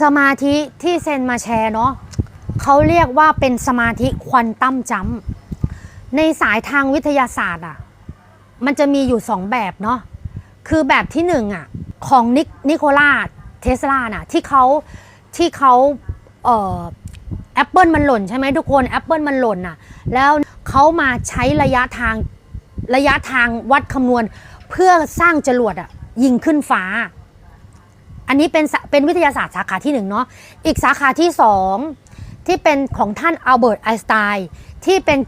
สมาธิที่เซนมาแชร์เนาะเขาเรียกว่าเป็นสมาธิควอนตัมจัมในสายทางวิทยาศาสตร์อะมันจะมีอยู่สองแบบเนาะคือแบบที่หนึ่งอะของนินโคลาเทสลาน่ะที่เขาที่เขาเอ่อแอปเปิลมันหล่นใช่ไหมทุกคนแอปเปิลมันหล่นน่ะแล้วเขามาใช้ระยะทางระยะทางวัดคำนวณ เพื่อสร้างจรวดอะยิงขึ้นฟ้า อันนี้เป็นเป็นวิทยาศาสตร์สาขาที่หนึ่งเนาะอีกสาขาที่สองที่เป็นของท่านอัลเบิร์ตไอน์สไตน์ที่เป็น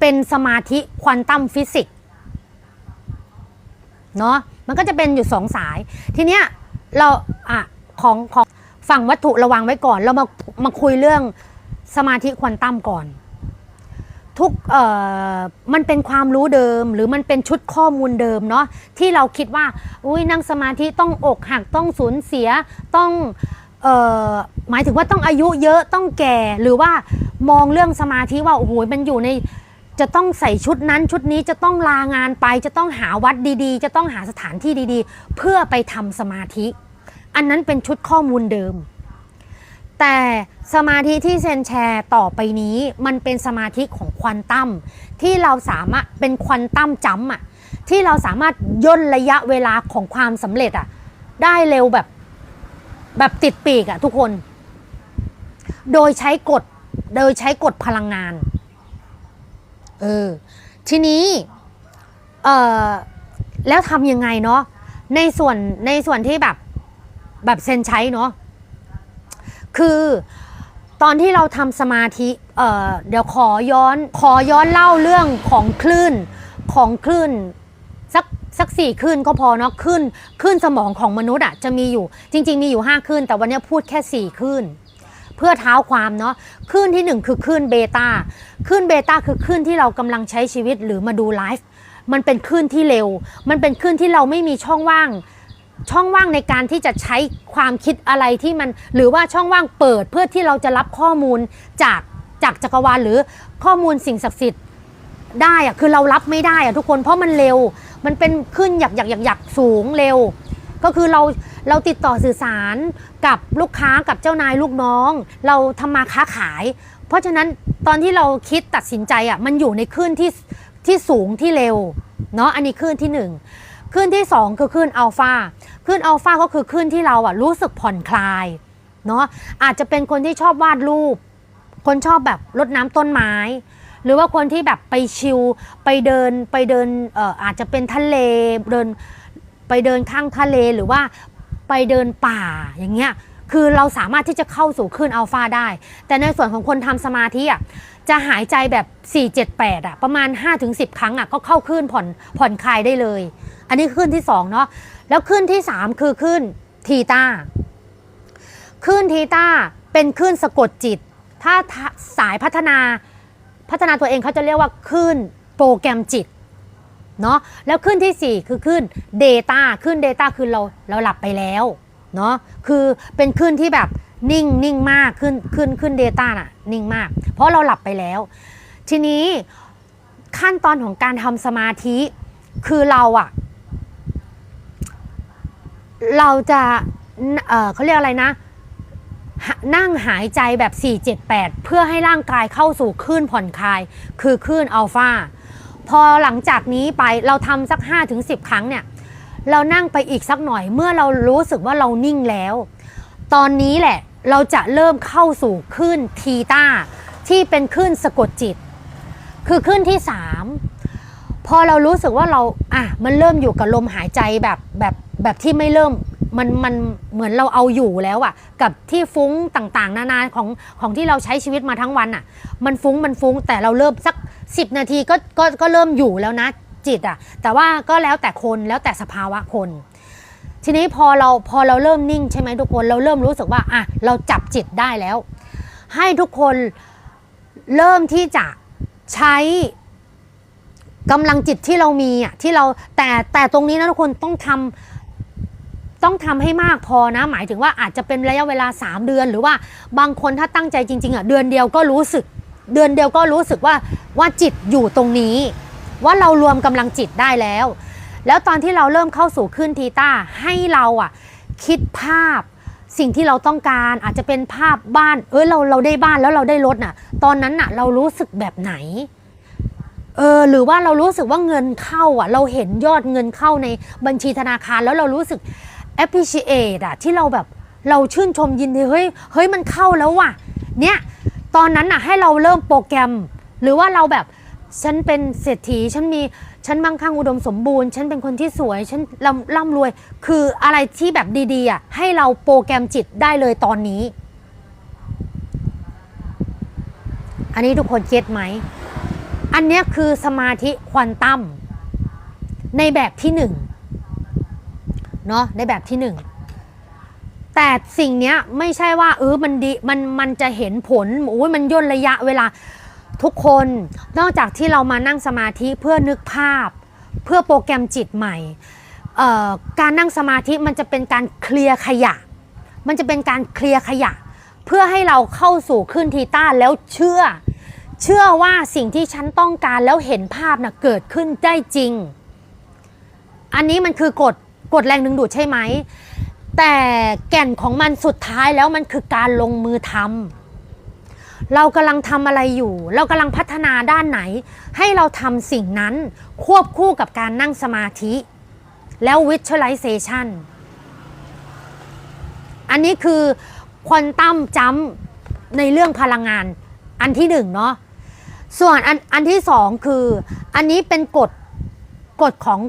เป็นสมาธิควอนตัมฟิสิกส์เนาะมันก็จะเป็นอยู่สองสาย ทีเนี้ยเราอะของของฝั่งวัตถุระวังไว้ก่อน เรามามาคุยเรื่องสมาธิควอนตัมก่อน ทุกเอ่อมันเป็นความรู้เดิม หรือมันเป็นชุดข้อมูลเดิมเนาะที่เราคิดว่าอุ้ยนั่งสมาธิต้องอกหักต้องสูญเสียต้องเอ่อหมายถึงว่าต้องอายุเยอะต้องแก่หรือว่ามองเรื่องสมาธิว่าโอ้โหมันอยู่ในจะต้องใส่ชุดนั้นชุดนี้จะต้องลางานไป จะต้องหาวัดดีๆ จะต้องหาสถานที่ดีๆ เพื่อไปทำสมาธิ อันนั้นเป็นชุดข้อมูลเดิม แต่สมาธิที่เซนแชร์ต่อไปนี้มันเป็นสมาธิของควอนตัมที่เราสามารถเป็นควอนตัมจัมอะที่เราสามารถย่นระยะเวลาของความสำเร็จอะได้เร็วแบบแบบติดปีกอะทุกคน โดยใช้กฎโดยใช้กฎพลังงานเออทีนี้เออแล้วทำยังไงเนาะในส่วนในส่วนที่แบบแบบเซนใช้เนาะ คือตอนที่เราทำสมาธิเอ่อเดี๋ยวขอย้อนขอย้อนเล่าเรื่องของคลื่นของคลื่นสักสักสี่คลื่นก็พอเนาะคลื่นคลื่นสมองของมนุษย์อะจะมีอยู่จริง ๆ มีอยู่ห้าคลื่นแต่วันนี้พูดแค่สี่คลื่นเพื่อเท้าความเนาะคลื่นที่หนึ่งคือคลื่นเบต้าคลื่นเบต้าคือคลื่นที่เรากำลังใช้ชีวิตหรือมาดูไลฟ์มันเป็นคลื่นที่เร็ว มันเป็นคลื่นที่เราไม่มีช่องว่าง ช่องว่างในการที่จะใช้ความคิดอะไรที่มัน หรือว่าช่องว่างเปิดเพื่อที่เราจะรับข้อมูลจากจากจักรวาลหรือข้อมูลสิ่งศักดิ์สิทธิ์ได้อะคือเรารับไม่ได้อะทุกคนเพราะมันเร็ว มันเป็นขึ้นหยักหยักหยักหยักสูงเร็ว ก็คือเราเราติดต่อสื่อสารกับลูกค้ากับเจ้านายลูกน้อง เราทำมาค้าขาย เพราะฉะนั้นตอนที่เราคิดตัดสินใจอะมันอยู่ในคลื่นที่ที่สูงที่เร็วเนาะอันนี้คลื่นที่หนึ่ง คลื่นที่ 2 คือคลื่นอัลฟาคลื่นอัลฟาก็คือคลื่นที่เราอะรู้สึกผ่อนคลายเนาะอาจจะเป็นคนที่ชอบวาดรูป คนชอบแบบรดน้ำต้นไม้ หรือว่าคนที่แบบไปชิลไปเดินไปเดินเอ่ออาจจะเป็นทะเลเดินไปเดินข้างทะเลหรือว่าไปเดินป่าอย่างเงี้ยคือเราสามารถที่จะเข้าสู่คลื่นอัลฟาได้ แต่ในส่วนของคนทำสมาธิอะ จะหายใจแบบ 4 7 8อะประมาณ 5-10 ครั้งอะก็เข้าคลื่นผ่อนผ่อนคลายได้เลย อันนี้คลื่นที่2เนาะแล้วคลื่นที่ 3 คือคลื่นทีตาคลื่นทีตาเป็นคลื่นสะกดจิต ถ้าสายพัฒนาพัฒนาตัวเองเขาจะเรียกว่าคลื่นโปรแกรมจิตเนาะแล้วคลื่นทีสี่ 4 คือคลื่น Data คลื่น Data คือเราเราหลับไปแล้วเนาะคือเป็นคลื่นที่แบบ นิ่งนิ่งมากขึ้นขึ้นขึ้น Data น่ะ นิ่งมาก เพราะเราหลับไปแล้ว ทีนี้ขั้นตอนของการทำสมาธิคือเราอะเราจะเออเขาเรียกอะไรนะ นั่งหายใจแบบ 4 7 8 เพื่อให้ร่างกายเข้าสู่คลื่นผ่อนคลาย คือคลื่นอัลฟาพอหลังจากนี้ไปเราทำสัก 5-10 ครั้งเนี่ย เรานั่งไปอีกสักหน่อยเมื่อเรารู้สึกว่าเรานิ่งแล้ว ตอนนี้แหละ เราจะเริ่มเข้าสู่คลื่นทีตาที่เป็นคลื่นสะกดจิต คือคลื่นที่3พอเรารู้สึกว่าเราอะมันเริ่มอยู่กับลมหายใจแบบแบบแบบที่ไม่เริ่มมันมันเหมือนเราเอาอยู่แล้วอะกับที่ฟุ้งต่างๆ นานาของของที่เราใช้ชีวิตมาทั้งวันอะมันฟุ้งมันฟุ้งแต่เราเริ่มสัก 10 นาทีก็ก็ก็เริ่มอยู่แล้วนะจิตอะแต่ว่าก็แล้วแต่คนแล้วแต่สภาวะคน ทีนี้พอเราพอเราเริ่มนิ่งใช่ไหมทุกคนเราเริ่มรู้สึกว่าอะเราจับจิตได้แล้ว ให้ทุกคนเริ่มที่จะใช้กำลังจิตที่เรามีอะที่เราแต่แต่ตรงนี้นะทุกคนต้องทำต้องทำให้มากพอนะ หมายถึงว่าอาจจะเป็นระยะเวลา 3 เดือน หรือว่าบางคนถ้าตั้งใจจริงๆอะเดือนเดียวก็รู้สึก เดือนเดียวก็รู้สึกว่าว่าจิตอยู่ตรงนี้ ว่าเรารวมกำลังจิตได้แล้ว แล้วตอนที่เราเริ่มเข้าสู่ขึ้นทีต้าให้เราอะคิดภาพสิ่งที่เราต้องการอาจจะเป็นภาพบ้าน เออเราเราได้บ้านแล้วเราได้รถน่ะ ตอนนั้นน่ะเรารู้สึกแบบไหนเออหรือว่าเรารู้สึกว่าเงินเข้าอะ เราเห็นยอดเงินเข้าในบัญชีธนาคารแล้วเรารู้สึก appreciate อะที่เราแบบเราชื่นชมยินดีเฮ้ยเฮ้ยมันเข้าแล้วว่ะ เนี่ยตอนนั้นน่ะให้เราเริ่มโปรแกรม หรือว่าเราแบบฉันเป็นเศรษฐีฉันมี ฉันมั่งคั่งอุดมสมบูรณ์ ฉันเป็นคนที่สวย ฉันร่ำร่ำรวย คืออะไรที่แบบดีๆอะให้เราโปรแกรมจิตได้เลยตอนนี้ อันนี้ทุกคนเก็ตไหม อันเนี้ยคือสมาธิควอนตัมในแบบที่หนึ่งเนาะในแบบที่หนึ่งแต่สิ่งเนี้ยไม่ใช่ว่าเออมันดีมันมันจะเห็นผลโอ้ยมันย่นระยะเวลา ทุกคนนอกจากที่เรามานั่งสมาธิเพื่อนึกภาพ เพื่อโปรแกรมจิตใหม่ การนั่งสมาธิมันจะเป็นการเคลียร์ขยะ มันจะเป็นการเคลียร์ขยะ เพื่อให้เราเข้าสู่ขึ้นทีต้าแล้วเชื่อ เชื่อว่าสิ่งที่ฉันต้องการแล้วเห็นภาพนะ่ะเกิดขึ้นได้จริง อันนี้มันคือกฎกฎแรงดึงดูดใช่ไหม แต่แก่นของมันสุดท้ายแล้วมันคือการลงมือทำ เรากำลังทำอะไรอยู่ เรากำลังพัฒนาด้านไหน ให้เราทำสิ่งนั้นควบคู่กับการนั่งสมาธิ แล้ว visualization อันนี้คือควอนตัมจัมในเรื่องพลังงานอันที่หนึ่งเนาะส่วนอันอันที่สองคือ อันนี้เป็นกฎกฎของ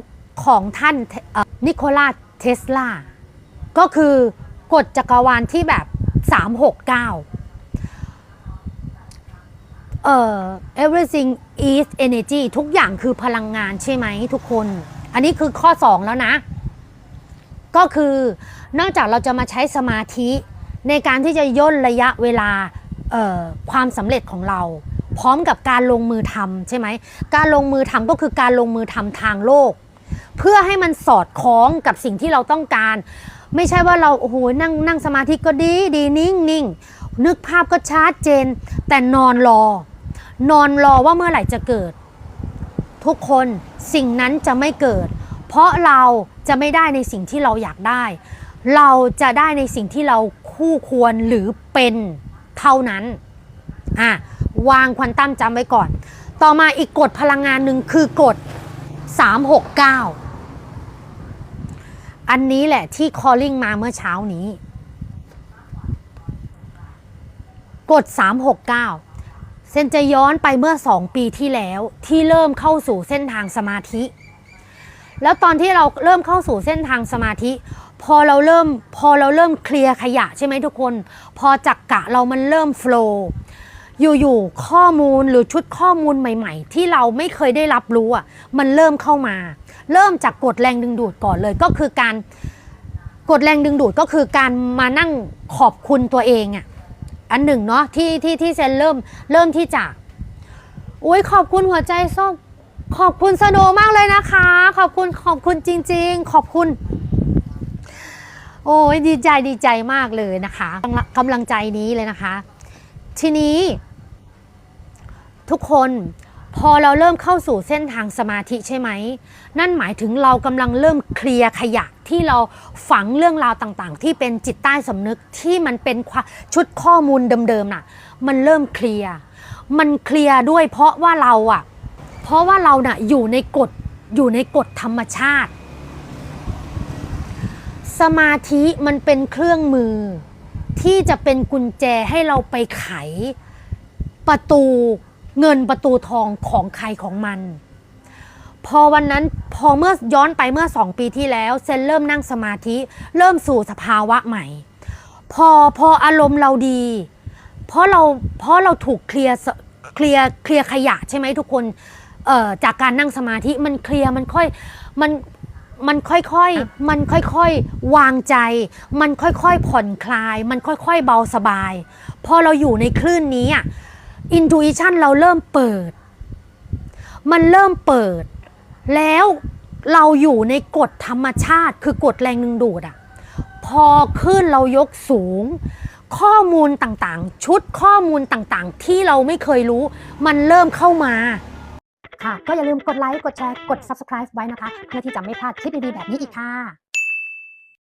ของท่านนิโคลัสเทสลา ก็คือกฎจักรวาลที่แบบ 369 เอ่อ everything is energy ทุกอย่างคือพลังงานใช่ไหมทุกคน อันนี้คือข้อ 2 แล้วนะ ก็คือนอกจากเราจะมาใช้สมาธิในการที่จะย่นระยะเวลาความสำเร็จของเรา พร้อมกับการลงมือทำใช่ไหม การลงมือทำก็คือการลงมือทำทางโลก เพื่อให้มันสอดคล้องกับสิ่งที่เราต้องการ ไม่ใช่ว่าเราโอ้โหนั่งนั่งสมาธิก็ดีดีนิ่งนิ่งนึกภาพก็ชัดเจน แต่นอนรอ นอนรอว่าเมื่อไหร่จะเกิด ทุกคนสิ่งนั้นจะไม่เกิด เพราะเราจะไม่ได้ในสิ่งที่เราอยากได้ เราจะได้ในสิ่งที่เราคู่ควรหรือเป็นเท่านั้นอะวางควอนตัมจำไว้ก่อน ต่อมาอีกกฎพลังงานหนึ่งคือกฎ 369 อันนี้แหละที่ calling มาเมื่อเช้านี้ กฎ 369 เซนจะย้อนไปเมื่อ 2 ปีที่แล้วที่เริ่มเข้าสู่เส้นทางสมาธิ แล้วตอนที่เราเริ่มเข้าสู่เส้นทางสมาธิ พอเราเริ่มพอเราเริ่มเคลียร์ขยะใช่ไหมทุกคน พอจักกะเรามันเริ่มโฟล์อยู่ๆข้อมูลหรือชุดข้อมูลใหม่ ๆ ที่เราไม่เคยได้รับรู้อะมันเริ่มเข้ามา เริ่มจากกฎแรงดึงดูดก่อนเลยก็คือการกฎแรงดึงดูดก็คือการมานั่งขอบคุณตัวเองอะ อันหนึ่งเนาะที่ที่ที่เซนเริ่มเริ่มที่จะอุ้ยขอบคุณหัวใจส้มขอบคุณสโนมากเลยนะคะ ขอบคุณขอบคุณจริง ๆ ขอบคุณ โอ้ยดีใจดีใจมากเลยนะคะกำลังกำลังใจนี้เลยนะคะ ทีนี้ ทุกคน พอเราเริ่มเข้าสู่เส้นทางสมาธิใช่ไหม นั่นหมายถึงเรากำลังเริ่มเคลียร์ขยะที่เราฝังเรื่องราวต่างๆ ที่เป็นจิตใต้สำนึกที่มันเป็นชุดข้อมูลเดิมๆน่ะ มันเริ่มเคลียร์ มันเคลียร์ด้วยเพราะว่าเราอะ เพราะว่าเราน่ะอยู่ในกฎอยู่ในกฎธรรมชาติ สมาธิมันเป็นเครื่องมือ ที่จะเป็นกุญแจให้เราไปไขประตู เงินประตูทองของใครของมัน พอวันนั้นพอเมื่อย้อนไปเมื่อสองปีที่แล้วเซนเริ่มนั่งสมาธิ เริ่มสู่สภาวะใหม่ พอพออารมณ์เราดี เพราะเราเพราะเราถูกเคลียร์เคลียร์เคลียร์ขยะใช่ไหมทุกคนเอ่อจากการนั่งสมาธิมันเคลียร์มันค่อยมันมันค่อยๆ มันค่อยๆ วางใจ มันค่อยๆ ผ่อนคลาย มันค่อยๆ เบาสบาย พอเราอยู่ในคลื่นนี้อะ อินทูอิชันเราเริ่มเปิด มันเริ่มเปิด แล้วเราอยู่ในกฎธรรมชาติ คือกฎแรงดึงดูดอะพอขึ้นเรายกสูง ข้อมูลต่างๆ ชุดข้อมูลต่างๆ ที่เราไม่เคยรู้ มันเริ่มเข้ามา ค่ะ ก็อย่าลืมกดไลค์ กดแชร์ กด subscribe ไว้นะคะ เพื่อที่จะไม่พลาดคลิปดีๆแบบนี้อีกค่ะ